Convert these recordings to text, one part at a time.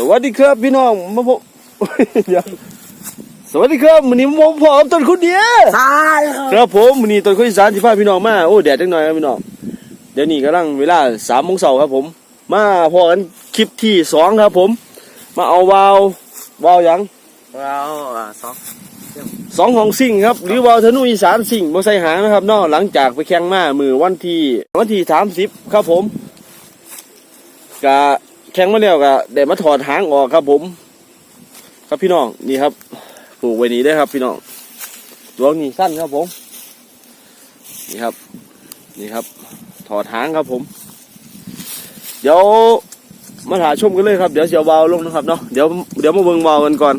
สวัสดีครับพี่น้องมาพบเดี๋ยวสวัสดีครับวันนี้มาพบผมต้นคุณเดียตายครับครับผมวันนี้ต้นคุณอีสานที่พาพี่น้องมาโอ้แดดจังหน่อยครับพี่น้องเดี๋ยวนี้กำลังเวลาสามโมงเช้าครับผม มาพอกันคลิปที่สองครับผม มาเอาวาล์ววาล์วหยังเราอะสองสองของสิ่งครับ หรือวาล์วธนูอีสานสิ่งบ่ใส่หางนะครับเนอกหลังจากไปแข่งมามือวันที่วันที่สามสิบครับผมกะแข่งมาแล้วกะได้มาถอดหางออกครับผม ครับพี่น้องนี่ครับปลูกไว้นี้ได้ครับพี่น้องตัวนี้สั้นครับผม นี่ครับ นี่ครับ ถอดหางครับผม เดี๋ยวมาถ่ายชมกันเลยครับ เดี๋ยวจะเอาวาล์วลงนะครับเนาะเดี๋ยวเดี๋ยวมาเบิ่งวาวกันก่อน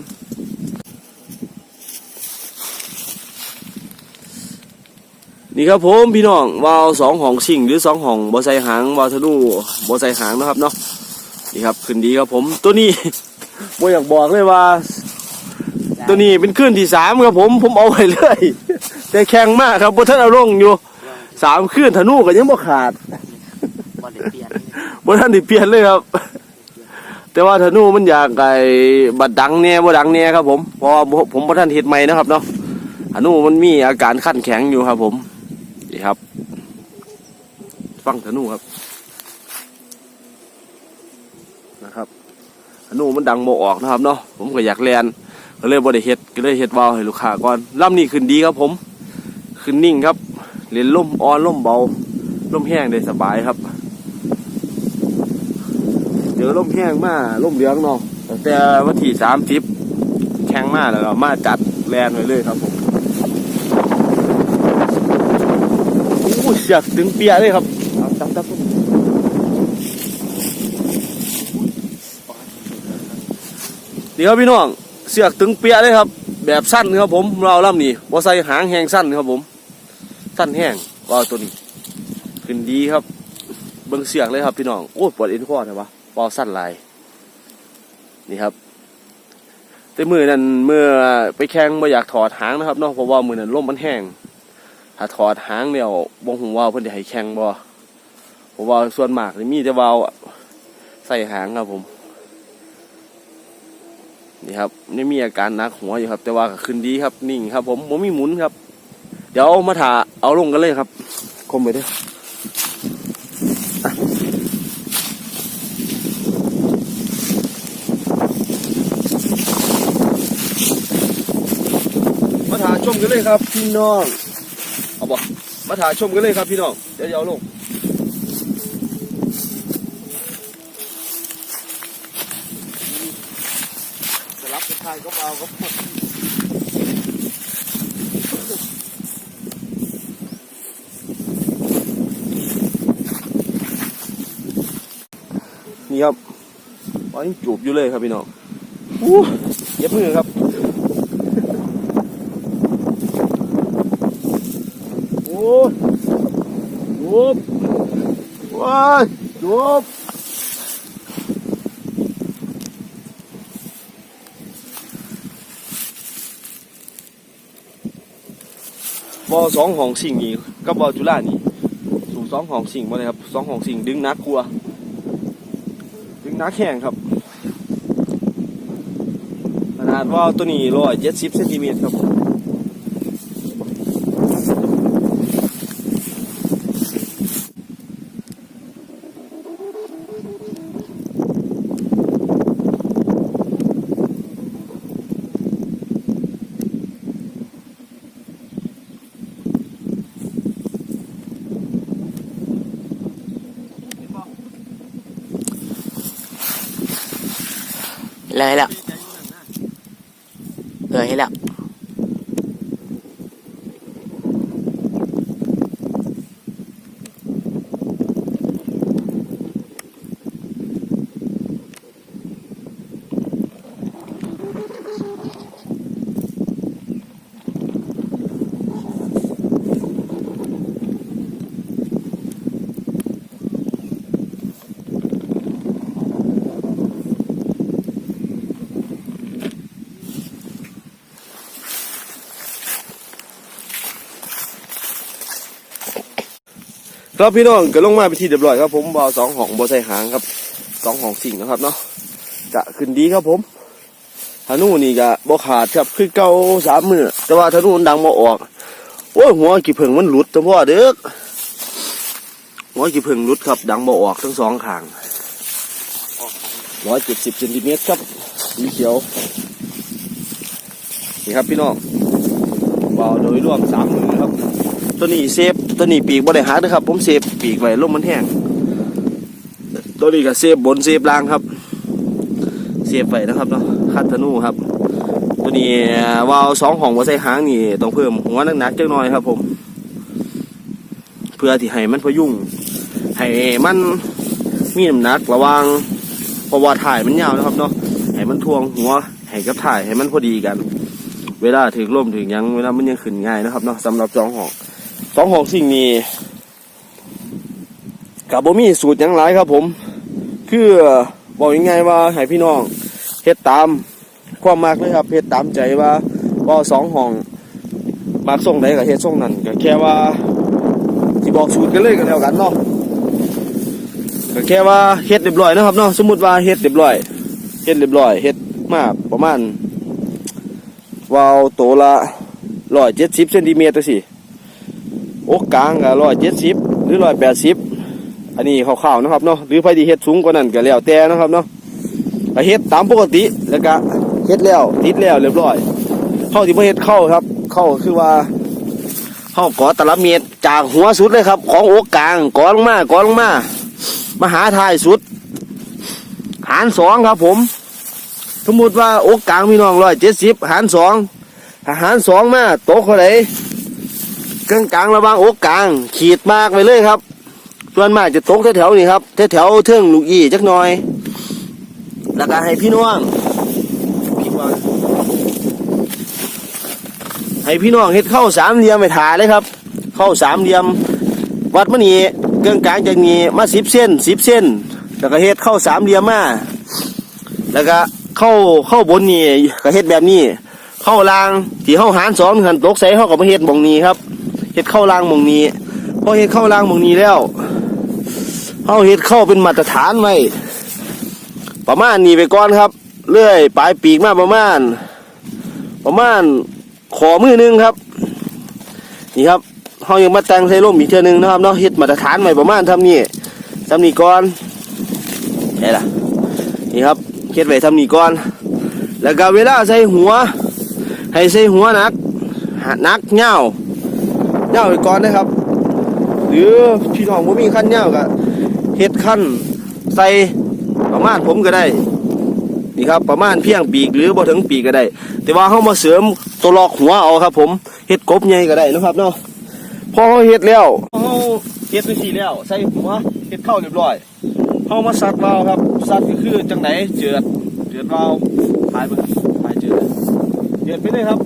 นี่ครับผมพี่น้องวาวสองห้องชิงหรือสองห้องบอใส่หางวาล์วธนูบอใส่หางนะครับเนาะ นี่ครับขึ้นดีครับผมตัวนี้บ่อยากบอกเลยว่า ตัวนี้เป็นขึ้นที่สามครับผมผมเอาไว้เลยแต่แข็งมากครับบนท่านเอาลงอยู่สามขึ้นธนูก็ยังบ่ขาดบอลเปลี่ยนบท่านได้เปลี่ยนเลยครับ แต่ว่าธนูมันอยากไก่บัดดังเนี่ยบ่ดังเนี่ยครับ ผมพราะว่าผมผมบ่ท่านเฮ็ดใหม่นะครับเนาะธนูมันมีอาการขั้นแข็งอยู่ครับ ผมนี่ครับ ฟังธนูครับ นะครับธนูมันดังโมออกนะครับเนาะผมก็อยากแลนก็เลยบ่ได้เฮ็ดก็เลยเฮ็ดวาวให้ลูกค้าก่อนลำนี้ขึ้นดีครับผมขึ้นนิ่งครับเล่นล่มอ่อนล่มเบาล่มแห้งได้สบายครับเจอล่มแห้งมาล่มเหลืองเนาะแต่วันที่สามสิบแข่งมากแล้วก็มาจัดแลนไว้เลยครับผมโอ้เสียกถึงเปียเลยครับจับ นี่ครับพี่น้องเสือกถึงเปียเลยครับ แบบสั้นครับผมเราล่ำนี่ว่าใส่หางแห้งสั้นครับผม สั้นแห้งว้าวตัวนี้ ขึ้นดีครับ เบิ่งเสือกเลยครับพี่น้องโอ้ปวดเอ็นข้อนะวะเบาสั้นลายนี่ครับ แต่มือนั้นเมื่อไปแข่งไม่อยากถอดหางนะครับเนาะเพราะว่ามือนั้นลมมันแห้งถ้าถอดหางเนี่ยบ่หูว่าเพิ่นจะให้แข่งบ่เพราะว่าส่วนมากนี่มีแต่วาวใส่หางครับผม นี่ครับนี่มีอาการหนักหัวอยู่ครับ แต่ว่าก็ขึ้นดีครับ นิ่งครับ ผมผมมีหมุนครับ เดี๋ยวมาถ่าเอาลงกันเลยครับ คมไปเด้อมาถ่ายชมกันเลยครับ พี่น้อง เอาบ่มาถ่ายชมกันเลยครับพี่น้อง เดี๋ยวจะเอาลง ก็เอาก็พอนี่ครับตอนนี้จูบอยู่เลยครับพี่น้องอู้เย็บมือครับโอ้ยจบว้ายจบ บอสองหองสิ่งนี้กับบอจุฬานี่สู่สองหองสิ่งมาเลยครับสองหองสิ่งดึงนักกลัว ดึงนักแข่งครับขนาดว่าตัวนี้ร้อยเจ็ดสิบเซนติเมตรครับ เลยแล้วเลยแล้ว ครับพี่น้องก็ลงมาไปที่เรียบร้อยครับผมบอสองหองบอใส่หางครับสองหองสิ่งนะครับเนาะจะขึ้นดีครับผมธนูนี่ก็บ่ขาดครับคือเก่าสามมือแต่ว่าธนูมันดังบ่ออกโอ้หัวกี่เพิงมันหลุดจังพ่อเด้อหัวกี่เพิงหลุดครับ ดังบ่ออกทั้งสองข้างร้อยเจ็ดสิบเซนติเมตรครับสีเขียวนี่ครับพี่น้องวาวโดยรวมสามมือครับ ตัวนี้เซฟตัวนี้ปีกบ่ได้หักนะครับ ผมเซฟปีกไว้ลมมันแห้งตัวนี้ก็เซฟบนเซฟล่างครับเซฟไว้นะครับเนาะคัดธนูครับ ตัวนี้วาวสองของว่าใส่หางนี่ต้องเพิ่มหัวหนักๆจักหน่อยครับ ผม เพื่อที่ให้มันพยุงให้มันมีน้ำหนักระวังเพราะว่าถ่ายมันยาวนะครับเนาะให้มันทวงหัวให้กับถ่ายให้มันพอดีกัน เวลาถึงลมถึงยังเวลามันยังขึ้นง่ายนะครับเนาะสำหรับจองหอง สองหองสิ่งนี้กับบ่มีสูตรหยังหลายครับผม คือบอกยังไงว่าให้พี่น้องเฮ็ดตามความมากเลยครับเฮ็ดตามใจว่าว่าสองห้องมากส่งใดกับเฮ็ดส่งนั่นก็แค่ว่าสิบอกสูตรกันเลยกันแล้วกันเนาะก็แค่ว่าเฮ็ดเรียบร้อยนะครับเนาะสมมติว่าเฮ็ดเรียบร้อยเฮ็ดเรียบร้อยเฮ็ดมาประมาณวาวโตวละร้อยเจ็ดสิบเซนติเมตรสิ อกกลางก็ร้อยเจ็ดสิบหรือร้อยแปดสิบอันนี้คร่าวๆนะครับเนาะหรือไฟที่เฮ็ดสูงกว่านั้นก็แล้วแต่นะครับเนาะเฮ็ดตามปกติแล้วก็เฮ็ดแล้วติดแล้วเรียบร้อยเข้าที่บ่เฮ็ดเข้าครับ เข้าคือว่าเข้าก่อตลับเมตรจากหัวสุดเลยครับ ของอกกลางก่อลงมาก่อลงมามาหาทายสุด หารสองครับผม สมมติว่าอกกลางพี่น้องร้อยเจ็ดสิบหารสองถ้าหารสองมาตกเท่าไหร่ กลางกลางระว่างอกกลาง ขีดมากไปเลยครับส่วนมากจะตกแถวๆนี่ครับแถวๆเทิงลูกอีจักหน่อย แล้วก็ให้พี่น้องพี่ว่าให้พี่น้องเฮ็ดเข้าสามเหลี่ยมไปถ่ายเลยครับ เข้าสามเหลี่ยม วัดมันนี่เกลางกลางจากนี้มาสิบเส้นสิบเส้น แล้วก็เฮ็ดเข้าสามเหลี่ยมมาแล้วก็เข้าเข้าบนนี่ก็เฮ็ดแบบนี้ เข้าล่างที่เข้าหารสองหันตกใส่เข้ากับมาเฮ็ดหมองนี้ครับ เฮ็ดเข้าล่างมงนี้พอเฮ็ดเข้าล่างมงนี้แล้วเข้าเฮ็ดเข้าเป็นมาตรฐานไว้ประมาณนี้ไปก่อนครับ เลื่อยปลายปีกมาประมาณ ประมาณขอมือหนึงครับ นี่ครับเขายังมาแต่งใส่ร่มอีกเทื่อนึงนะครับเนาะเฮ็ดมาตรฐานใหม่ประมาณทำนี่ทำนี่ก่อนได้ละนี่ครับเฮ็ดไว้ทำนี่ก่อน แล้วก็เวลาใส่หัว ให้ใส่หัวนักหนักเงา เงาไปก่อนนะครับ หรือพี่น้องผมมีขั้นเงาก็เฮ็ดขั้นใส่ประมาณผมก็ได้นี่ครับประมาณเพียงปีกหรือบ่ถึงปีกก็ได้ แต่ว่าเขามาเสริมตัวลอกหัวเอาครับ ผมเฮ็ดกบใหญ่ก็ได้นะครับเนาะพอเขาเฮ็ดแล้วเขาเฮ็ดไปสีแล้ว ใส่หัวเฮ็ดเข้าเรียบร้อยเขามาซัดวาวครับซัดก็คือจังไหนเจือดเจือดวาวถ่ายไปครับถ่ายเจือดเจือดไปเลยครับ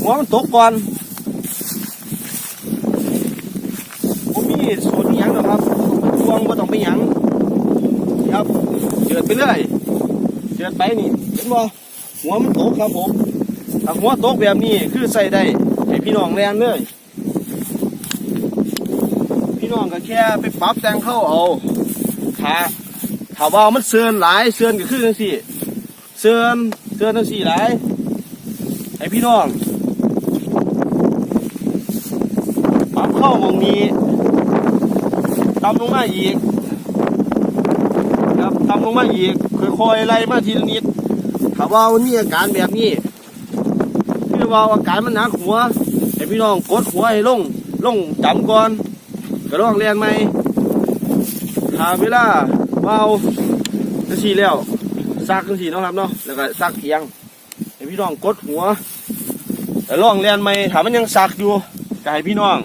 หัวมันตกก่อนผมมี สูตรอิหยังนะครับทวงบ่ต้องไปหยังนะครับเจือดไปเรื่อยเจือดไปนี่เห็นบ่หัวมันตกครับผมถ้าหัวตกแบบนี้คือใส่ได้ให้พี่น้องแรงเลยพี่น้องก็แค่ไปปรับแต่งเข้าเอาถ้าถ้าว่ามันเสื่อนหลายเสื่อนก็คือจังซี่เสื่อนเสื่อนจังซี่หลายให้พี่น้องปรับเข้ามองนี้ ตำลงมาอีกครับตำลงมาอีกค่อยๆไล่มาทีละนิดถ้าว่ามันมีอาการแบบนี้คือว่าอาการมันหนักหัวให้พี่น้องกดหัวให้ลงลงจำก่อนก็ลองเรียนไหมถ้าเวลาเมาจังสีแล้วซักจังสีเนาะครับเนาะแล้วก็ซักเอียงให้พี่น้องกดหัวแต่ลองเรียนไหมถ้ามันยังซักอยู่ก็ให้พี่น้อง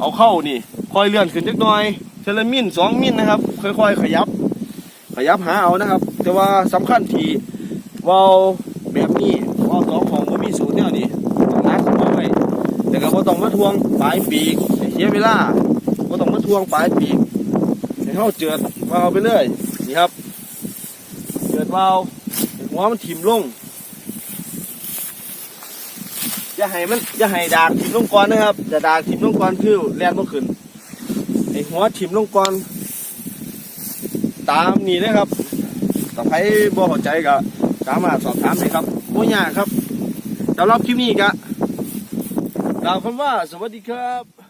เอาเข้านี่ ค่อยเลื่อนขึ้นจักหน่อยเทลมินสองมินนะครับ ค่อยๆ ขยับ ขยับหาเอานะครับ แต่ว่าสำคัญที่วาแบบนี้เวาสองของว่ามีสูตรเนี่ยนี่ต้องนักเอาไว้แต่ก็บ่ต้องมาทวงปลายปีกเสียเวลาบ่ต้องมาทวงปลายปีกให้เขาเจือดวาลไปเรื่อยนี่ครับเจือดวาลหัวมันถิ่มลงอย่าให้มันอย่าให้ดากถิ่มลงก่อนนะครับจะดากถิ่มลงก่อนคือแล่นบ่ขึ้น หัวถิ่มลงก่อน ตามนี่นะครับต่อไปบ่เข้าใจก็สามารถสอบถามได้ครับบ่ยากครับสำหรับคลิปนี้ก็กล่าวคำว่าสวัสดีครับ